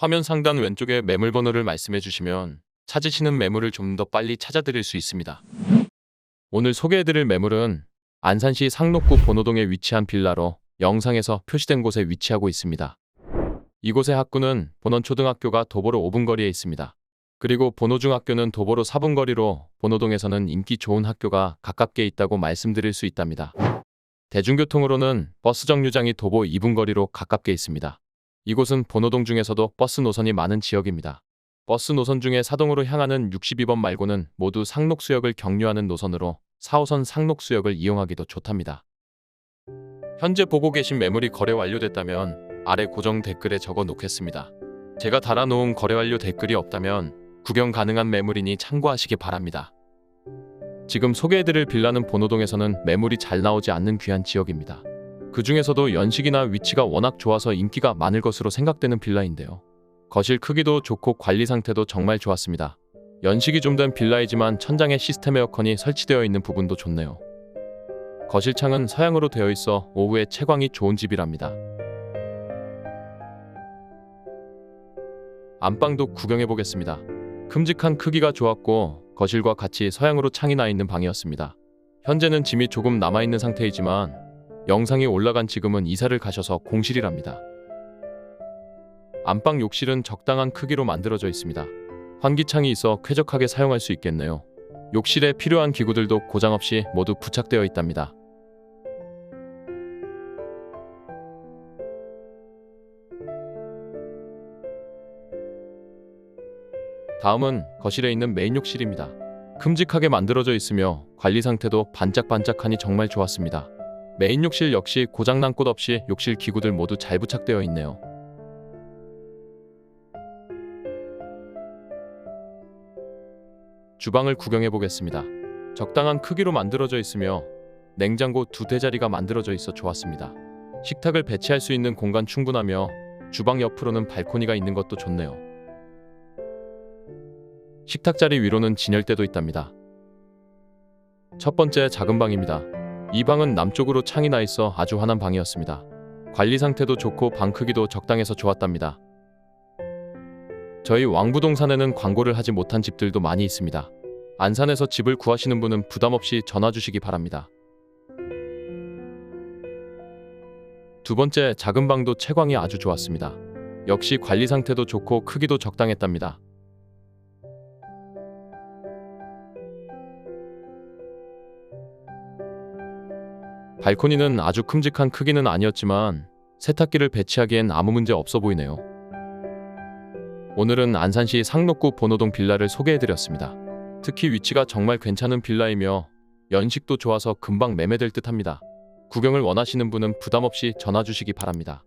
화면 상단 왼쪽에 매물 번호를 말씀해 주시면 찾으시는 매물을 좀 더 빨리 찾아드릴 수 있습니다. 오늘 소개해드릴 매물은 안산시 상록구 번호동에 위치한 빌라로 영상에서 표시된 곳에 위치하고 있습니다. 이곳의 학구는 본원초등학교가 도보로 5분 거리에 있습니다. 그리고 본호중학교는 도보로 4분 거리로 본호동에서는 인기 좋은 학교가 가깝게 있다고 말씀드릴 수 있답니다. 대중교통으로는 버스 정류장이 도보 2분 거리로 가깝게 있습니다. 이곳은 본호동 중에서도 버스 노선이 많은 지역입니다. 버스 노선 중에 사동으로 향하는 62번 말고는 모두 상록수역을 경유하는 노선으로 4호선 상록수역을 이용하기도 좋답니다. 현재 보고 계신 매물이 거래 완료됐다면 아래 고정 댓글에 적어 놓겠습니다. 제가 달아놓은 거래 완료 댓글이 없다면 구경 가능한 매물이니 참고하시기 바랍니다. 지금 소개해드릴 빌라는 본호동에서는 매물이 잘 나오지 않는 귀한 지역입니다. 그 중에서도 연식이나 위치가 워낙 좋아서 인기가 많을 것으로 생각되는 빌라인데요. 거실 크기도 좋고 관리 상태도 정말 좋았습니다. 연식이 좀 된 빌라이지만 천장에 시스템 에어컨이 설치되어 있는 부분도 좋네요. 거실 창은 서양으로 되어 있어 오후에 채광이 좋은 집이랍니다. 안방도 구경해 보겠습니다. 큼직한 크기가 좋았고 거실과 같이 서양으로 창이 나 있는 방이었습니다. 현재는 짐이 조금 남아 있는 상태이지만 영상이 올라간 지금은 이사를 가셔서 공실이랍니다. 안방 욕실은 적당한 크기로 만들어져 있습니다. 환기창이 있어 쾌적하게 사용할 수 있겠네요. 욕실에 필요한 기구들도 고장 없이 모두 부착되어 있답니다. 다음은 거실에 있는 메인 욕실입니다. 큼직하게 만들어져 있으며 관리 상태도 반짝반짝하니 정말 좋았습니다. 메인 욕실 역시 고장난 곳 없이 욕실 기구들 모두 잘 부착되어 있네요. 주방을 구경해 보겠습니다. 적당한 크기로 만들어져 있으며 냉장고 두 대자리가 만들어져 있어 좋았습니다. 식탁을 배치할 수 있는 공간 충분하며 주방 옆으로는 발코니가 있는 것도 좋네요. 식탁 자리 위로는 진열대도 있답니다. 첫 번째 작은 방입니다. 이 방은 남쪽으로 창이 나 있어 아주 환한 방이었습니다. 관리 상태도 좋고 방 크기도 적당해서 좋았답니다. 저희 왕부동산에는 광고를 하지 못한 집들도 많이 있습니다. 안산에서 집을 구하시는 분은 부담 없이 전화 주시기 바랍니다. 두 번째 작은 방도 채광이 아주 좋았습니다. 역시 관리 상태도 좋고 크기도 적당했답니다. 발코니는 아주 큼직한 크기는 아니었지만 세탁기를 배치하기엔 아무 문제 없어 보이네요. 오늘은 안산시 상록구 본호동 빌라를 소개해드렸습니다. 특히 위치가 정말 괜찮은 빌라이며 연식도 좋아서 금방 매매될 듯합니다. 구경을 원하시는 분은 부담 없이 전화 주시기 바랍니다.